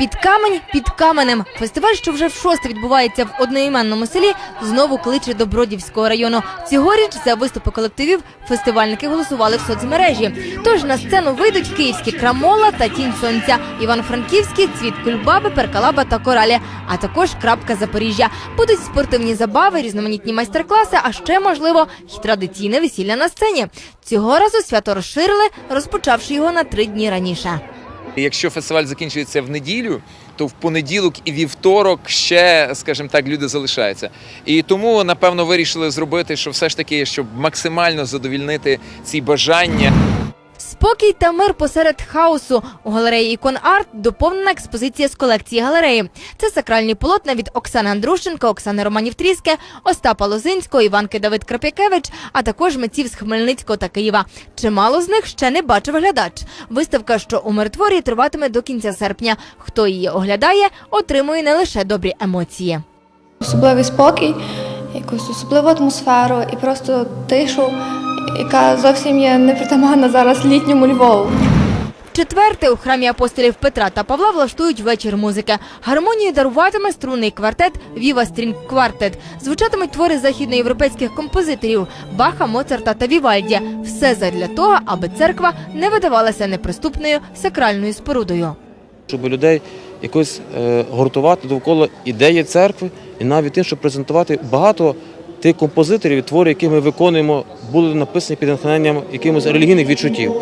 Під камень під каменем. Фестиваль, що вже в шосте відбувається в одноіменному селі, знову кличе до Бродівського району. Цьогоріч за виступи колективів фестивальники голосували в соцмережі. Тож на сцену вийдуть київські крамола та тінь сонця, івано-франківський цвіт кульбаби, перкалаба та коралі, а також крапка Запоріжжя. Будуть спортивні забави, різноманітні майстер-класи, а ще можливо й традиційне весілля на сцені. Цього разу свято розширили, розпочавши його на три дні раніше. Якщо фестиваль закінчується в неділю, то в понеділок і вівторок ще, скажімо так, люди залишаються. І тому, напевно, вирішили зробити, що все ж таки, щоб максимально задовільнити ці бажання. Спокій та мир посеред хаосу у галереї ікон арт доповнена експозиція з колекції галереї. Це сакральні полотна від Оксани Андрущенко, Оксани Романів Тріске, Остапа Лозинського, Іванки Давид Крапякевич, а також митців з Хмельницького та Києва. Чимало з них ще не бачив глядач. Виставка, що у миротворі, триватиме до кінця серпня. Хто її оглядає, отримує не лише добрі емоції. особливий спокій, якусь особливу атмосферу і просто тишу, яка зовсім є непритаманна зараз літньому Львову. Четверте у храмі апостолів Петра та Павла влаштують вечір музики. Гармонію даруватиме струнний квартет Віва Стрінг Квартет. Звучатимуть твори західноєвропейських композиторів Баха, Моцарта та Вівальді. Все задля того, аби церква не видавалася неприступною сакральною спорудою. щоб людей якось е, гуртувати довкола ідеї церкви, і навіть тим, щоб презентувати багато тих композиторів, і творів, які ми виконуємо, були написані під натхненням якимось релігійних відчуттів.